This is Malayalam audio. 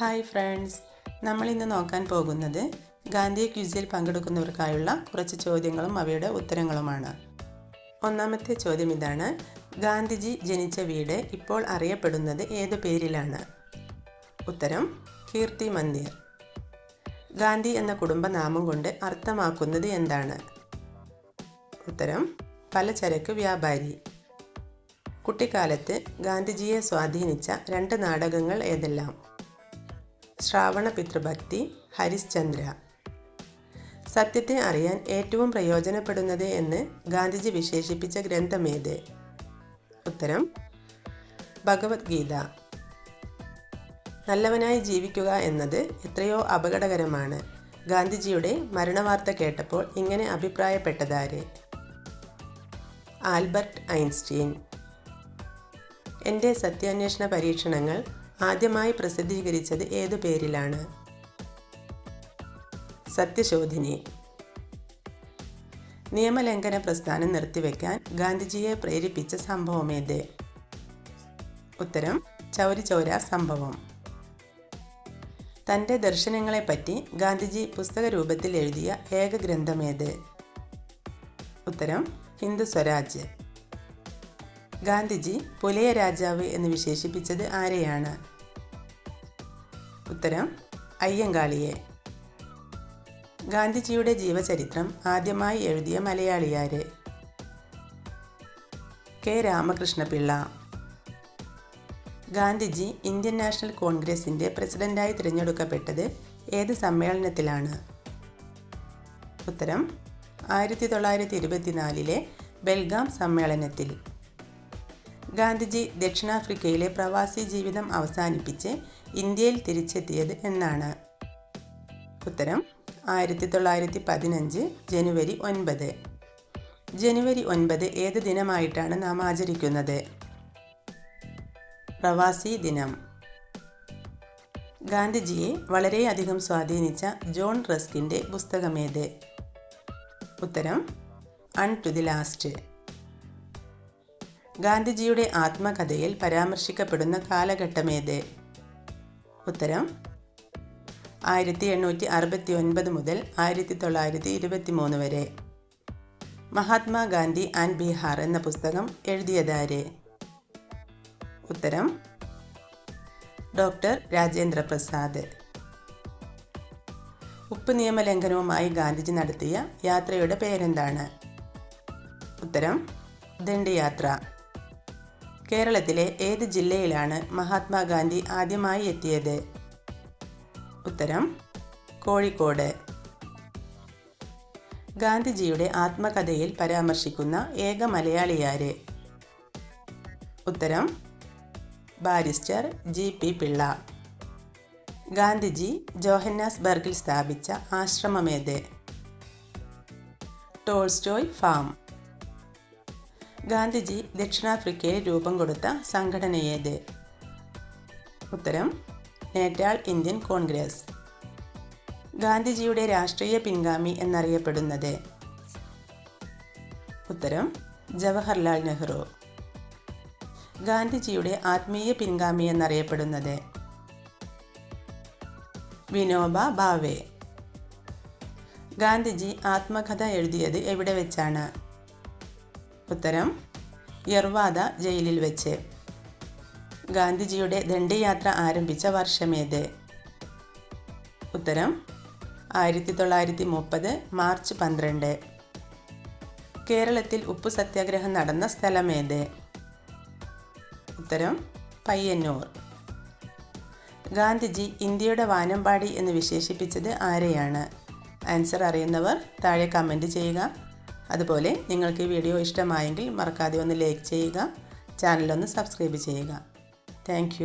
Hi friends. നമ്മൾ ഇന്ന് നോക്കാൻ പോകുന്നത് ഗാന്ധി ക്വിസിൽ പങ്കെടുക്കുന്നവർക്കായുള്ള കുറച്ച് ചോദ്യങ്ങളും അവയുടെ ഉത്തരങ്ങളുമാണ്. ഒന്നാമത്തെ ചോദ്യം ഇതാണ് ഗാന്ധിജി ജനിച്ച വീട് ഇപ്പോൾ അറിയപ്പെടുന്നത് ഏത് പേരിലാണ്? ഉത്തരം കീർത്തി മന്ദിർ. ഗാന്ധി എന്ന കുടുംബനാമം കൊണ്ട് അർത്ഥമാക്കുന്നത് എന്താണ്? ഉത്തരം പലചരക്ക് വ്യാപാരി. കുട്ടിക്കാലത്ത് ഗാന്ധിജിയെ സ്വാധീനിച്ച രണ്ട് നാടകങ്ങൾ ഏതെല്ലാം? ശ്രാവണ പിതൃഭക്തി ഹരിശ്ചന്ദ്ര. സത്യത്തെ അറിയാൻ ഏറ്റവും പ്രയോജനപ്പെടുന്നത് എന്ന് ഗാന്ധിജി വിശേഷിപ്പിച്ച ഗ്രന്ഥമേത് ഉത്തരം ഭഗവത്ഗീത. നല്ലവനായി ജീവിക്കുക എന്നത് എത്രയോ അപകടകരമാണ്. ഗാന്ധിജിയുടെ മരണവാർത്ത കേട്ടപ്പോൾ ഇങ്ങനെ അഭിപ്രായപ്പെട്ടതാര്? Albert Einstein. എന്റെ സത്യാന്വേഷണ പരീക്ഷണങ്ങൾ ആദ്യമായി പ്രസിദ്ധീകരിച്ചത് ഏതു പേരിലാണ്? സത്യശോധിനി. നിയമലംഘന പ്രസ്ഥാനം നിർത്തിവെക്കാൻ ഗാന്ധിജിയെ പ്രേരിപ്പിച്ച സംഭവമേത്? ഉത്തരം ചൗരി ചൗര സംഭവം. തന്റെ ദർശനങ്ങളെപ്പറ്റി ഗാന്ധിജി പുസ്തക രൂപത്തിൽ എഴുതിയ ഏക ഗ്രന്ഥമേത് ഉത്തരം ഹിന്ദു സ്വരാജ്. ഗാന്ധിജി പുലയ രാജാവ് എന്ന് വിശേഷിപ്പിച്ചത് ആരെയാണ്? ഉത്തരം അയ്യങ്കാളിയെ. ഗാന്ധിജിയുടെ ജീവചരിത്രം ആദ്യമായി എഴുതിയ മലയാളിയാര് K Ramakrishna Pillai. Gandhiji Indian national കോൺഗ്രസിന്റെ പ്രസിഡന്റായി തിരഞ്ഞെടുക്കപ്പെട്ടത് ഏത് സമ്മേളനത്തിലാണ്? ഉത്തരം ആയിരത്തി തൊള്ളായിരത്തി ഇരുപത്തിനാലിലെ ബെൽഗാം സമ്മേളനത്തിൽ. ഗാന്ധിജി ദക്ഷിണാഫ്രിക്കയിലെ പ്രവാസി ജീവിതം അവസാനിപ്പിച്ച് ഇന്ത്യയിൽ തിരിച്ചെത്തിയത് എന്നാണ്. ഉത്തരം ആയിരത്തി തൊള്ളായിരത്തി പതിനഞ്ച് ജനുവരി ഒൻപത്. ജനുവരി ഒൻപത് ഏത് ദിനമായിട്ടാണ് നാം ആചരിക്കുന്നത്? പ്രവാസി ദിനം. ഗാന്ധിജിയെ വളരെയധികം സ്വാധീനിച്ച ജോൺ റസ്കിന്റെ പുസ്തകമേത്? ഉത്തരം അൺ ടു ദി ലാസ്റ്റ്. ഗാന്ധിജിയുടെ ആത്മകഥയിൽ പരാമർശിക്കപ്പെടുന്ന കാലഘട്ടമേത്? ഉത്തരം ആയിരത്തി എണ്ണൂറ്റി അറുപത്തി ഒൻപത് മുതൽ ആയിരത്തി തൊള്ളായിരത്തി ഇരുപത്തി മൂന്ന് വരെ മഹാത്മാഗാന്ധി ആൻഡ് ബീഹാർ എന്ന പുസ്തകം എഴുതിയതാരെ? ഉത്തരം ഡോക്ടർ രാജേന്ദ്ര പ്രസാദ്. ഉപ്പ് നിയമലംഘനവുമായി ഗാന്ധിജി നടത്തിയ യാത്രയുടെ പേരെന്താണ്? ഉത്തരം ദണ്ഡിയാത്ര. കേരളത്തിലെ ഏത് ജില്ലയിലാണ് മഹാത്മാഗാന്ധി ആദ്യമായി എത്തിയത്? ഉത്തരം കോഴിക്കോട്. ഗാന്ധിജിയുടെ ആത്മകഥയിൽ പരാമർശിക്കുന്ന ഏക മലയാളിയാര്? ഉത്തരം barrister G P Pillai. Gandhiji ജോഹന്നാസ്ബർഗിൽ സ്ഥാപിച്ച ആശ്രമമേത് ടോൾസ്റ്റോയ് ഫാം. ഗാന്ധിജി ദക്ഷിണാഫ്രിക്കയെ രൂപം കൊടുത്ത സംഘടനയേത്? ഉത്തരം നേറ്റാൾ ഇന്ത്യൻ കോൺഗ്രസ്. ഗാന്ധിജിയുടെ രാഷ്ട്രീയ പിൻഗാമി എന്നറിയപ്പെടുന്നത്? ഉത്തരം ജവഹർലാൽ നെഹ്റു. ഗാന്ധിജിയുടെ ആത്മീയ പിൻഗാമി എന്നറിയപ്പെടുന്നത്? വിനോബ ഭാവേ ഗാന്ധിജി ആത്മകഥ എഴുതിയത് എവിടെ വെച്ചാണ്? ഉത്തരം യർവാദ ജയിലിൽ വെച്ച്. ഗാന്ധിജിയുടെ ദണ്ഡിയാത്ര ആരംഭിച്ച വർഷമേത് ഉത്തരം ആയിരത്തി തൊള്ളായിരത്തി മുപ്പത് മാർച്ച് പന്ത്രണ്ട്. കേരളത്തിൽ ഉപ്പു സത്യാഗ്രഹം നടന്ന സ്ഥലമേത് ഉത്തരം പയ്യന്നൂർ. ഗാന്ധിജി ഇന്ത്യയുടെ വാനമ്പാടി എന്ന് വിശേഷിപ്പിച്ചത് ആരെയാണ്? ആൻസർ അറിയുന്നവർ താഴെ കമന്റ് ചെയ്യുക. അതുപോലെ നിങ്ങൾക്ക് ഈ വീഡിയോ ഇഷ്ടമായെങ്കിൽ മറക്കാതെ ഒന്ന് ലൈക്ക് ചെയ്യുക ചാനലൊന്ന് സബ്സ്ക്രൈബ് ചെയ്യുക. താങ്ക്